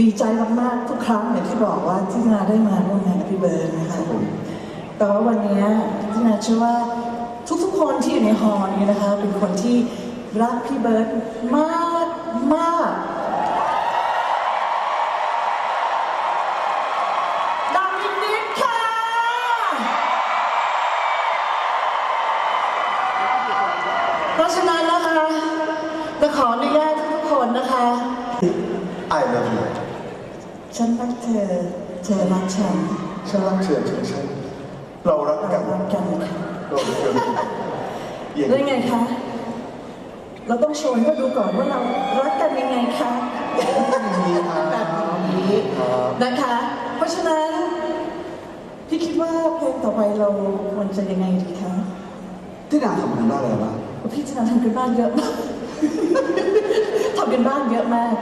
ดีใจมากๆทุกครั้งอย่างที่บอกว่าที่นาได้มาร่วมงานกับพี่เบิร์ดนะคะแต่ว่าวันนี้ที่นาเชื่อว่าทุกๆคนที่อยู่ในฮอลล์นี้นะคะ เป็นคนที่รักพี่เบิร์ดมากมากดังอีกนิดค่ะเพราะฉะนั้นนะคะจะขออนุญาตทุกคนนะคะ I love you ฉันรักเธอ เธอรักฉันฉันรักเธอเธอฉันเรารักเรากันรักกันค่ะเรารักกันอย่างแล้วยังไงคะ เราต้องโชว์ให้เขาดูก่อนว่าเรารักกันยังไงคะนี้ครัแบบนี้ครับนะคะ เพราะฉะนั้นพี่คิดว่าเพลงต่อไปเราควรจะยังไงดีคะที่นางทำกันบ้านอะไรบ้างพี่จะทำกันบ้านเยอะมากทำกันบ้านเยอะมาก